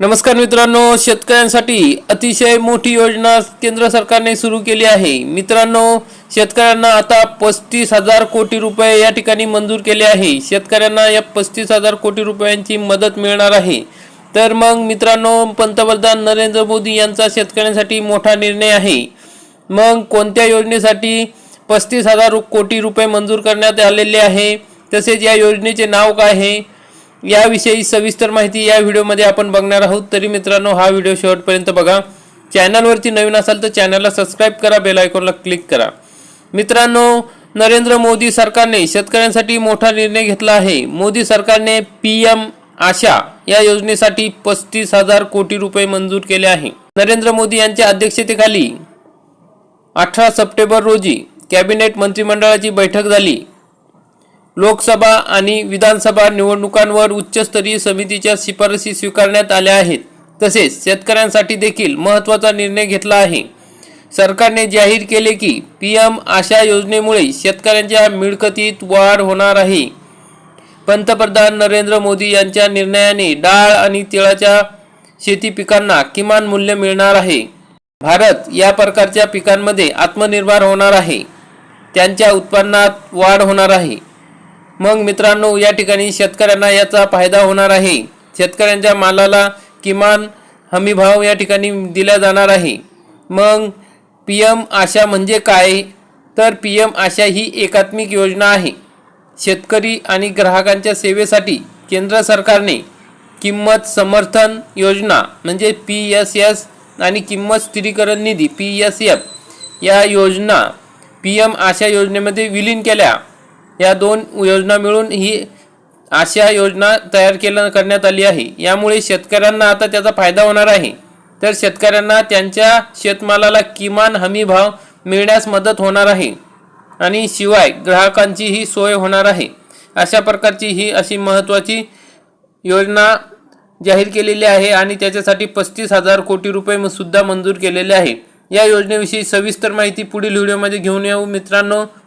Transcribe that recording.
नमस्कार मित्रांनो शेतकऱ्यांसाठी अतिशय मोठी योजना केंद्र सरकारने सुरू केली आहे. मित्रांनो शेतकऱ्यांना आता पस्तीस हजार कोटी रुपये या ठिकाणी मंजूर केले आहे. शेतकऱ्यांना या पस्तीस हजार कोटी रुपयांची मदत मिळणार आहे. तर मग मित्रांनो पंतप्रधान नरेंद्र मोदी यांचा शेतकऱ्यांसाठी मोठा निर्णय आहे. मग कोणत्या योजनेसाठी पस्तीस हजार कोटी रुपये मंजूर करण्यात आलेले आहे? तसेच या योजनेचे नाव काय आहे? याविषयी सविस्तर माहिती या व्हिडिओमध्ये आपण बघणार आहोत. तरी मित्रांनो हा व्हिडिओ शेवटपर्यंत बघा. चॅनलवरती नवीन असाल तर चॅनलला सबस्क्राईब करा बेल आयकॉनला क्लिक करा. मित्रांनो नरेंद्र मोदी सरकारने शेतकऱ्यांसाठी मोठा निर्णय घेतला आहे. मोदी सरकारने पी एम आशा या योजनेसाठी पस्तीस हजार कोटी रुपये मंजूर केले आहे. नरेंद्र मोदी यांच्या अध्यक्षतेखाली अठरा सप्टेंबर रोजी कॅबिनेट मंत्रिमंडळाची बैठक झाली. लोकसभा आणि विधानसभा निवडणुकांवर उच्चस्तरीय समितीच्या शिफारसी स्वीकारण्यात आल्या आहेत. तसेच शेतकऱ्यांसाठी देखील महत्त्वाचा निर्णय घेतला आहे. सरकारने जाहीर केले की पी एम आशा योजनेमुळे शेतकऱ्यांच्या मिळकतीत वाढ होणार आहे. पंतप्रधान नरेंद्र मोदी यांच्या निर्णयाने डाळ आणि तिळाच्या शेती पिकांना किमान मूल्य मिळणार आहे. भारत या प्रकारच्या पिकांमध्ये आत्मनिर्भर होणार आहे. त्यांच्या उत्पन्नात वाढ होणार आहे. मग मित्रांनो या ठिकाणी शेतकऱ्यांना याचा फायदा होणार आहे. शेतकऱ्यांच्या मालाला किमान हमीभाव या ठिकाणी दिला जाणार आहे. मग पी एम आशा म्हणजे काय? तर पी एम आशा ही एकात्मिक योजना आहे. शेतकरी आणि ग्राहकांच्या सेवेसाठी केंद्र सरकारने किंमत समर्थन योजना म्हणजे पी एस एस आणि किंमत स्थिरीकरण निधी पी एस एफ या योजना पी एम आशा योजनेमध्ये विलीन केल्या. या दोन योजना मिळून ही अशा योजना तयार केल्या करण्यात आली आहे. यामुळे शेतकऱ्यांना आता त्याचा फायदा होणार आहे. तर शेतकऱ्यांना त्यांच्या शेतमालाला किमान हमी भाव मिळण्यास मदत होणार आहे. आणि शिवाय ग्राहकांचीही सोय होणार आहे. अशा प्रकारची ही अशी महत्त्वाची योजना जाहीर केलेली आहे आणि त्याच्यासाठी पस्तीस हजार कोटी रुपये सुद्धा मंजूर केलेले आहे. या योजनेविषयी सविस्तर माहिती पुढील व्हिडिओमध्ये घेऊन येऊ मित्रांनो.